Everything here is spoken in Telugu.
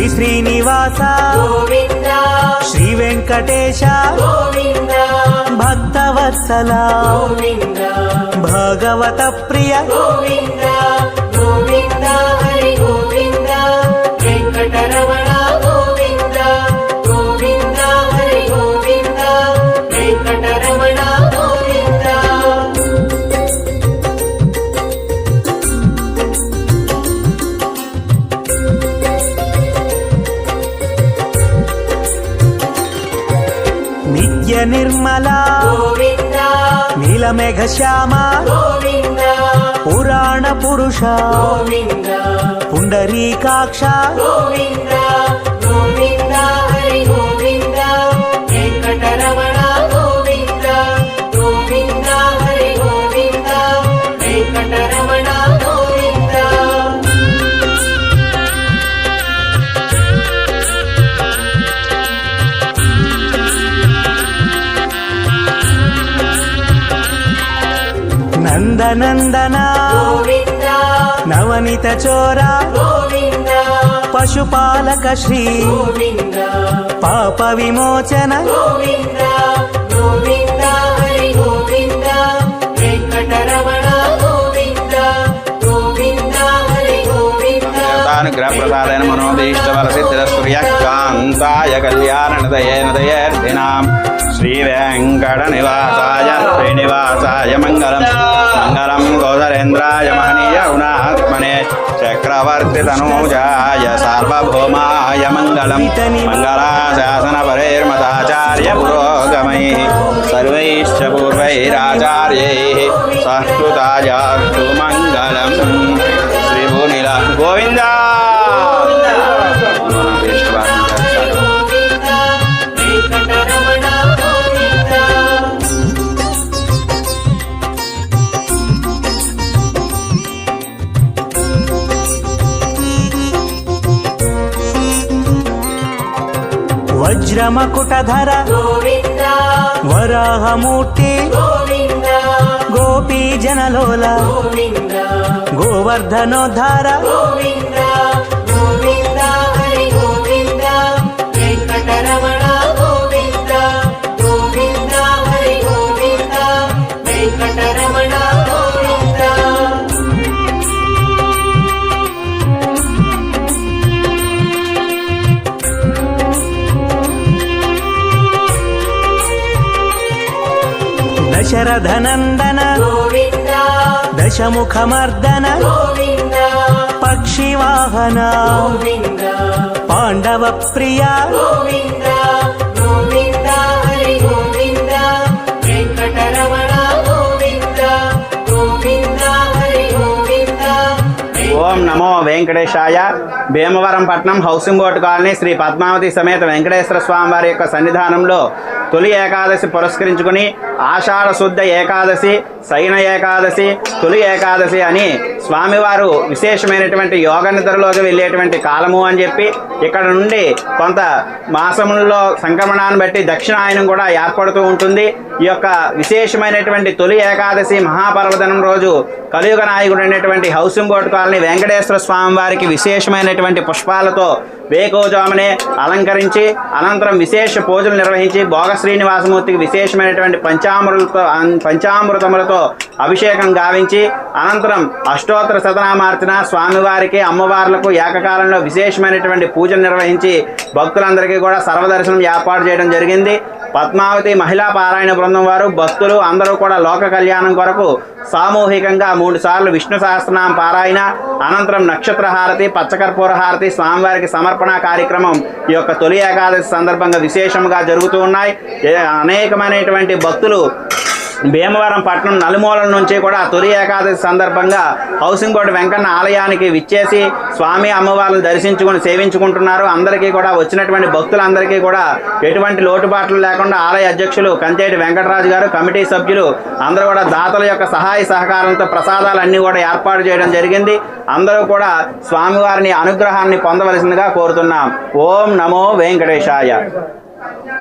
శ్రీ శ్రీనివాస శ్రీ వెంకటేశ భక్తవత్సల భాగవత ప్రియ గోవింద నిర్మల గోవింద నీలమేఘ శ్యామ పురాణ పురుష పుండరీకాక్ష గోవింద గోవింద హరి నందనందన. గోవింద. నవనిత చోర. గోవింద. పశుపాలక శ్రీ. గోవింద. పాప విమోచన. గోవింద. గోవింద. హరి గోవింద. వెంకటరమణ గోవింద. గోవింద. చక్రవర్తి తనూజాయ సార్వభౌమాయ మంగళం మంగళాశాసన పరైర్మతాచార్య పురోగమై సర్వైశ్చ పూర్వైరాచార్యై సహృతాయాస్తు మంగళం వజ్రమకుటధర వరాహమూర్తి గోపీ జనలోల గోవర్ధనోద్ధార వెంకటరమణ దశరథనందన గోవింద దశముఖమర్దన పక్షివాహన పాండవ ప్రియ వెంకటేశాయ భీమవరం పట్నం housing board colony Sri Padmavathi సమేత వెంకటేశ్వర స్వామి వారి యొక్క సన్నిధానంలో తొలి ఏకాదశి పురస్కరించుకుని ఆషాఢ శుద్ధ ఏకాదశి సైన ఏకాదశి తొలి ఏకాదశి అని స్వామివారు విశేషమైనటువంటి యోగ నిద్రలోకి వెళ్ళేటువంటి కాలము అని చెప్పి ఇక్కడ నుండి కొంత మాసములలో సంక్రమణాన్ని బట్టి దక్షిణాయనం కూడా ఏర్పడుతూ ఉంటుంది. ఈ యొక్క విశేషమైనటువంటి తొలి ఏకాదశి మహాపర్వదనం రోజు కలియుగ నాయకుడు అనేటువంటి housing board colony Venkateswara Swamy వారికి విశేషమైనటువంటి పుష్పాలతో వేకోజామునే అలంకరించి అనంతరం విశేష పూజలు నిర్వహించి భోగ శ్రీనివాసమూర్తికి విశేషమైనటువంటి పంచామృతతో పంచామృతములతో అభిషేకం గావించి అనంతరం అష్టోత్తర శతనామార్చన స్వామివారికి అమ్మవార్లకు ఏకకాలంలో విశేషమైనటువంటి పూజలు నిర్వహించి భక్తులందరికీ కూడా సర్వదర్శనం ఏర్పాటు చేయడం జరిగింది. పద్మావతి మహిళా పారాయణ బృందం వారు భక్తులు అందరూ కూడా లోక కళ్యాణం కొరకు సామూహికంగా మూడు సార్లు విష్ణు సహస్రనామ పారాయణ అనంతరం నక్షత్ర హారతి పచ్చకర్పూర హారతి స్వామివారికి సమర్పణ కార్యక్రమం ఈ యొక్క తొలి ఏకాదశి సందర్భంగా విశేషంగా జరుగుతూ ఉన్నాయి. అనేకమైనటువంటి భక్తులు భీమవరం పట్టణం నలుమూలల నుంచి కూడా తొలి ఏకాదశి సందర్భంగా హౌసింగ్ బోర్డు వెంకన్న ఆలయానికి విచ్చేసి స్వామి అమ్మవార్లను దర్శించుకుని సేవించుకుంటున్నారు. అందరికీ కూడా వచ్చినటువంటి భక్తులందరికీ కూడా ఎటువంటి లోటుపాట్లు లేకుండా ఆలయ అధ్యక్షులు కంచేటి వెంకటరాజు గారు కమిటీ సభ్యులు అందరూ కూడా దాతల యొక్క సహాయ సహకారంతో ప్రసాదాలు అన్నీ కూడా ఏర్పాటు చేయడం జరిగింది. అందరూ కూడా స్వామివారిని అనుగ్రహాన్ని పొందవలసిందిగా కోరుతున్నాం. ఓం నమో వెంకటేశాయ.